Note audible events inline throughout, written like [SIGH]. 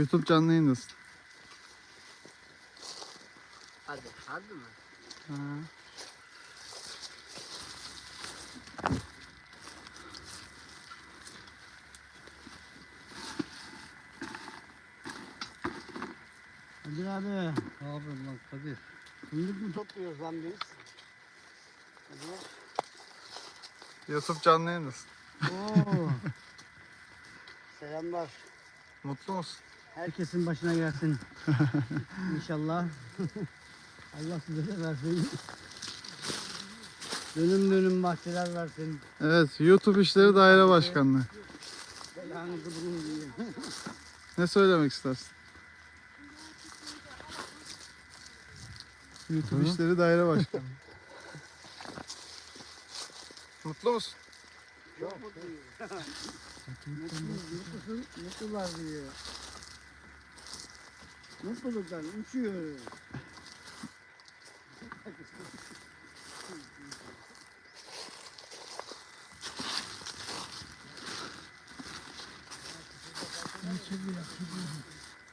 YouTube canlı yayındasın. Hadi, hadi mi? Ha. Kadir abi. Ne yapıyorsun lan Kadir? Fındık mı topluyoruz lan biz? Hadi. YouTube canlı yayındasın. Oo. [LAUGHS] Selamlar. Mutlu musun? Herkesin başına gelsin. [LAUGHS] İnşallah. Allah size de versin. Dönüm dönüm bahçeler versin. Evet, YouTube İşleri Daire Başkanlığı. Belanızı bulun diye. Ne söylemek istersin? YouTube İşleri Daire Başkanlığı. Mutlu musun? Çok mutluyum. Mutlusun, mutlular diyor. Mutluluktan uçuyor.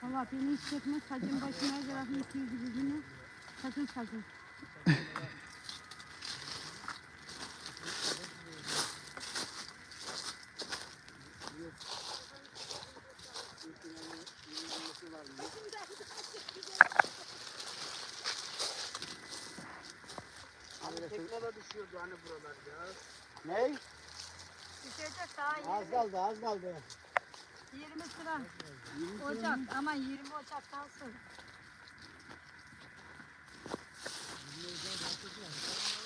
Valla beni hiç çekmez. Sacın başına tarafını sildi yüzünü. Sakın sakın. [LAUGHS] düşüyordu hani buralar ya. Ne? Düşecek daha Az 20, kaldı, az kaldı. 20 sıra. Ocak ama 20 Ocak'tan sonra. Zaten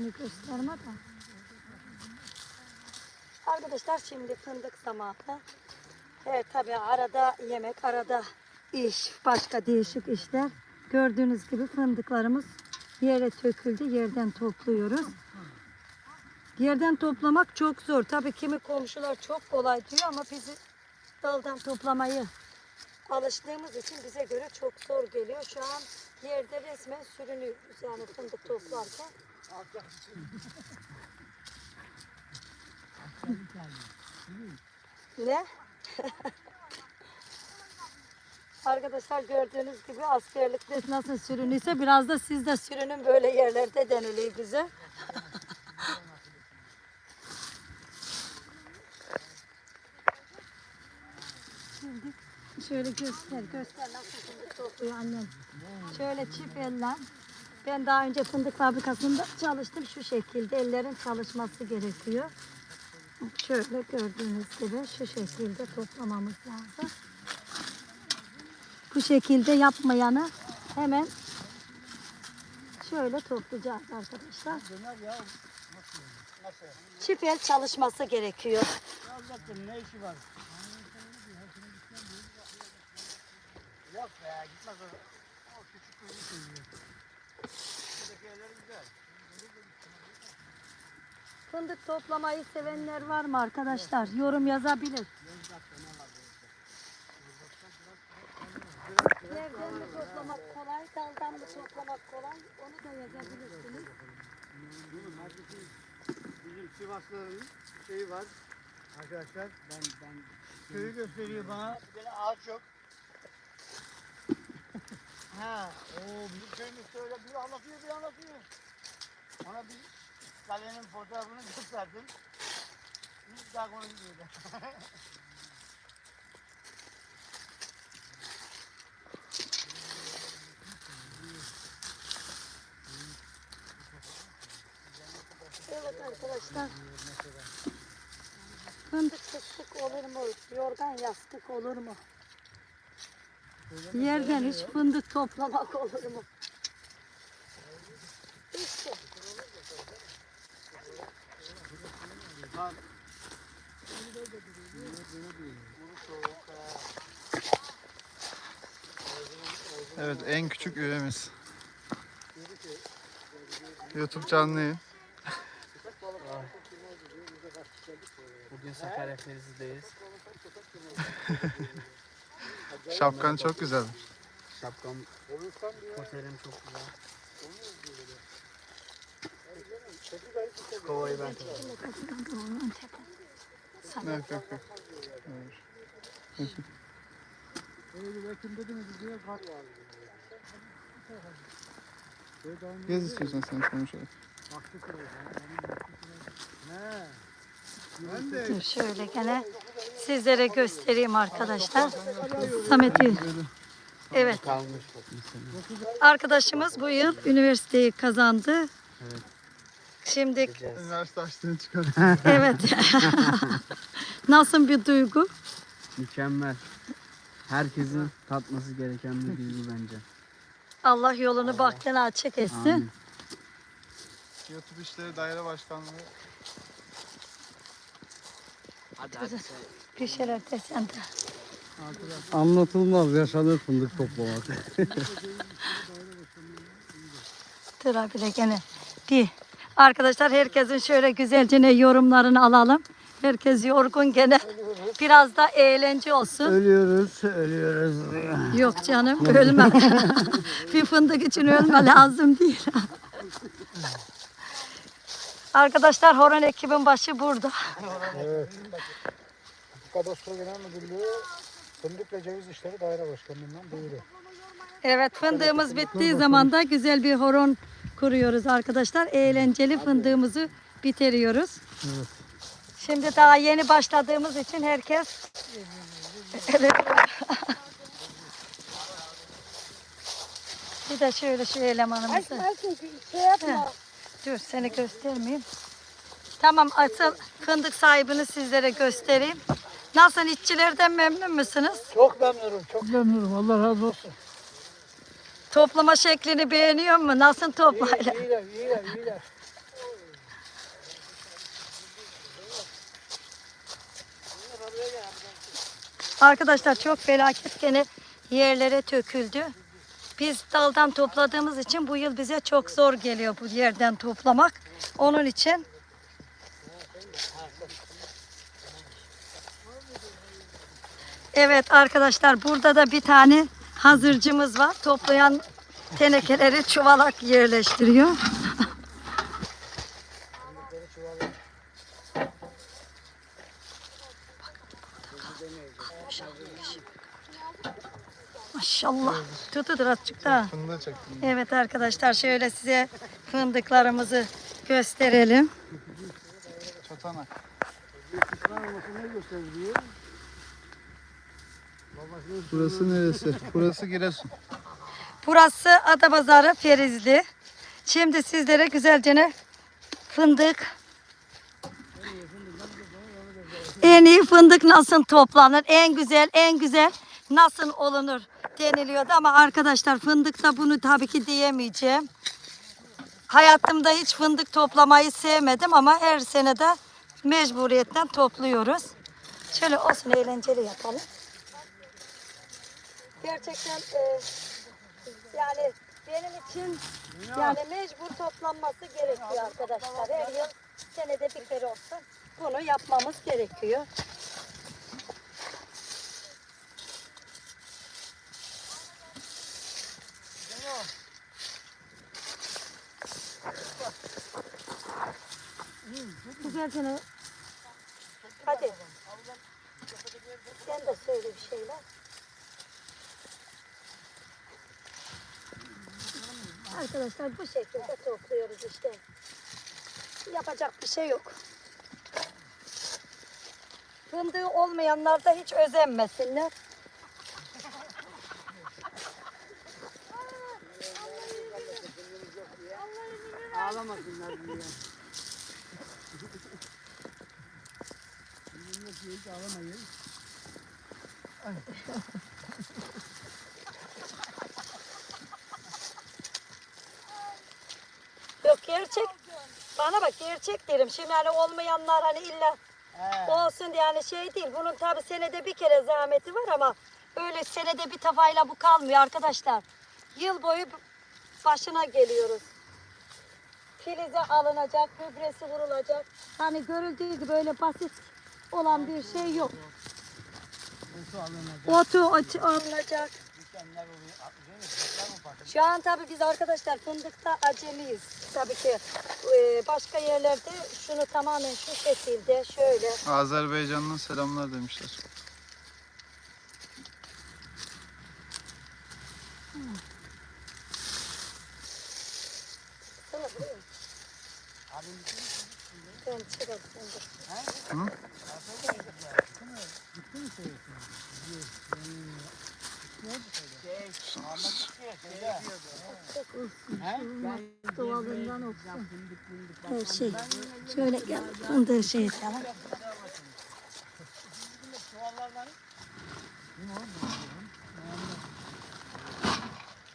Beni gösterme de. Arkadaşlar şimdi fındık zamanı. Evet tabii arada yemek, arada iş, başka değişik işler. Gördüğünüz gibi fındıklarımız yere töküldü. Yerden topluyoruz. Yerden toplamak çok zor. Tabii kimi komşular çok kolay diyor ama bizi daldan toplamayı alıştığımız için bize göre çok zor geliyor. Şu an yerde resmen sürünüyoruz yani fındık toplarken. Ne? [LAUGHS] Arkadaşlar gördüğünüz gibi askerlikte nasıl sürünüyse biraz da siz de sürünün böyle yerlerde deniliyor bize. Şöyle göster, göster nasıl topluyor annem. Şöyle çift eller. Ben daha önce fındık fabrikasında çalıştım. Şu şekilde ellerin çalışması gerekiyor. Şöyle gördüğünüz gibi şu şekilde toplamamız lazım. Bu şekilde yapmayanı hemen şöyle toplayacağız arkadaşlar. Çift el çalışması gerekiyor. Ne işi var? Yok be gitmez. O küçük kızı seviyor. Fındık toplamayı sevenler var mı arkadaşlar? Yorum yazabilir. Nereden mi toplamak kolay, daldan mı toplamak kolay? Onu da yazabilirsiniz. Bizim Sivaslıların şeyi var. Arkadaşlar ben ben köyü gösteriyor bana. Tane ağaç yok. [LAUGHS] ha, o bizim köyümüz şöyle bir anlatıyor bir anlatıyor. Ona bir kalenin fotoğrafını gösterdim. Hiç daha konuşmuyordu. Evet arkadaşlar. Fındık fıstık olur mu? Yorgan yastık olur mu? Yerden hiç fındık toplamak olur mu? Evet, en küçük üyemiz. YouTube canlı yayın. Bugün Sakarya Ferizi'deyiz. [LAUGHS] Şapkan çok güzel. Şapkam, otelim çok güzel. Kovayı ben tutayım. Yok yok yok. Gez istiyorsan sen konuşalım. Dur şöyle gene sizlere göstereyim arkadaşlar. Samet'i. Evet. Arkadaşımız bu yıl üniversiteyi kazandı. Şimdi Üniversite açtığını [LAUGHS] çıkar. evet. [LAUGHS] Nasıl bir duygu? Mükemmel. Herkesin tatması gereken bir duygu bence. Allah yolunu bahtına açık etsin. Amin. YouTube İşleri Daire Başkanlığı Bir şeyler desen de. Anlatılmaz yaşanır fındık toplamak. Dur abi gene. Bir. Arkadaşlar herkesin şöyle güzelce ne yorumlarını alalım. Herkes yorgun gene. Biraz da eğlence olsun. ölüyoruz, ölüyoruz. Yok canım ölme. [LAUGHS] bir fındık için ölme lazım değil. Arkadaşlar horon ekibin başı burada. Kadastro Genel Müdürlüğü Fındık ve Ceviz İşleri Daire Başkanlığı'ndan duyuru. Evet fındığımız bittiği zaman da güzel bir horon kuruyoruz arkadaşlar. Eğlenceli fındığımızı bitiriyoruz. Şimdi daha yeni başladığımız için herkes Evet. Bir de şöyle şu elemanımızı. Heh, Dur seni göstermeyeyim. Tamam asıl fındık sahibini sizlere göstereyim. Nasıl işçilerden memnun musunuz? Çok memnunum, çok memnunum. Allah razı olsun. Toplama şeklini beğeniyor mu? Nasıl toplayla? İyiler, iyiler, iyiler. Arkadaşlar çok felaket gene yerlere töküldü. Biz daldan topladığımız için bu yıl bize çok zor geliyor bu yerden toplamak. Onun için Evet arkadaşlar burada da bir tane hazırcımız var. Toplayan tenekeleri çuvalak yerleştiriyor. Maşallah. Tutudur azıcık çektim. Evet arkadaşlar şöyle size fındıklarımızı gösterelim. Çatanak. Burası neresi? Burası Giresun. Burası Adapazarı Ferizli. Şimdi sizlere güzelce fındık en iyi fındık nasıl toplanır? En güzel, en güzel nasıl olunur deniliyordu ama arkadaşlar fındıkta bunu tabii ki diyemeyeceğim. Hayatımda hiç fındık toplamayı sevmedim ama her sene de mecburiyetten topluyoruz. Şöyle olsun eğlenceli yapalım. Gerçekten e, yani benim için yani mecbur toplanması gerekiyor arkadaşlar. Her yıl senede bir kere olsun bunu yapmamız gerekiyor. Güzelce ne? Hadi. Sen de söyle bir şeyler. Arkadaşlar bu şekilde topluyoruz işte. Yapacak bir şey yok. Fındığı olmayanlar da hiç özenmesinler. Ağlamasınlar diye. Yok [LAUGHS] gerçek. Bana bak gerçek derim. Şimdi hani olmayanlar hani illa olsun diye yani şey değil. Bunun tabi senede bir kere zahmeti var ama öyle senede bir tafayla bu kalmıyor arkadaşlar. Yıl boyu başına geliyoruz. Filize alınacak, gübresi vurulacak. Hani görüldüğü gibi böyle basit olan bir şey yok. Otu alınacak. Otu ot- alınacak. Oluyor. Değil mi? Mi patladı? Şu an tabii biz arkadaşlar fındıkta acemiyiz. Tabii ki e, başka yerlerde şunu tamamen şu şekilde şöyle Azerbaycan'dan selamlar demişler. Abim bitti mi? ben çıkarım fındık. Hı? Şey, Ahmet gitti. Şeyde. He? Ben Doğalından olsun. Her şey. Şöyle gel fındığı şey. Çuvallardan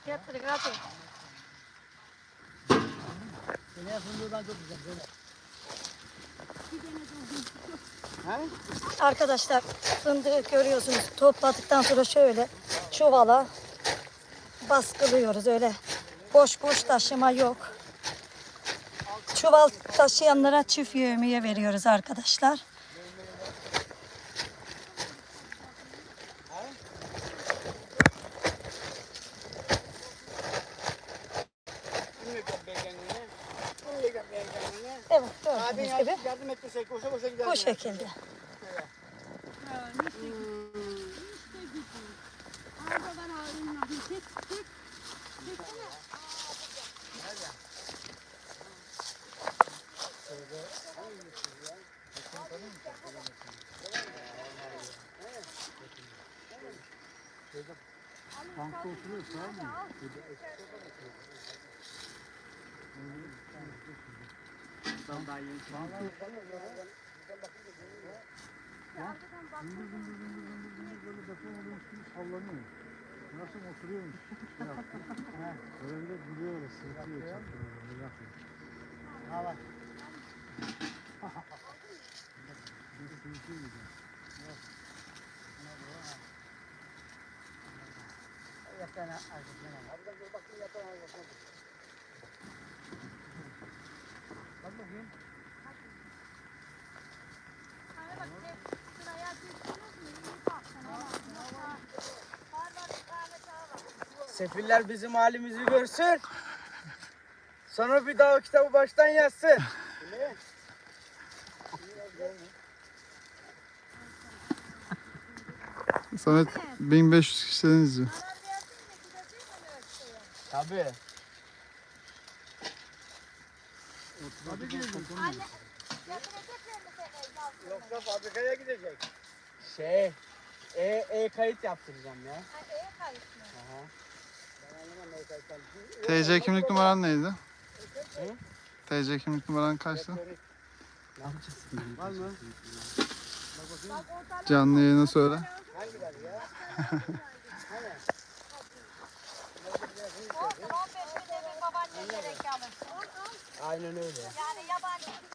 Getir hadi. Seneye fındığından çok güzel. Böyle. Arkadaşlar fındığı görüyorsunuz. Topladıktan sonra şöyle çuvala baskılıyoruz. Öyle boş boş taşıma yok. Çuval taşıyanlara çift yövmeye veriyoruz arkadaşlar. Bunu göbeğe kendine. Bunu göbeğe kendine. Evet Abin gördüğünüz gibi yardım, yardım etmese koşa koşa gider. bu şekilde. Bankta oturuyoruz tamam mı? Gündüz gündüz gündüz gündüz gündüz böyle oluyormuş gibi sallanıyor. Nasıl oturuyormuş? Böyle de gülüyor öyle sırıtıyor çaktırıyor yapıyor. Hava. Bir de sırıtıyor bir de. Yatağına arkasına. Hadi dur bakayım yatağına arkasına. Bak bakayım. Sefiller bizim halimizi görsün. Sonra bir daha o kitabı baştan yazsın. Samet 1500 kişiden izliyor. Tabii. Hadi gidelim. Yoksa fabrikaya gidecek. Şey, e, e kayıt yaptıracağım ya. Aha. Ben anlamam e kayıttan. TC kimlik numaran neydi? TC kimlik numaran kaçtı? Ne yapacağız? Var mı? Canlı yayına söyle. Aynen öyle. Yani yabancı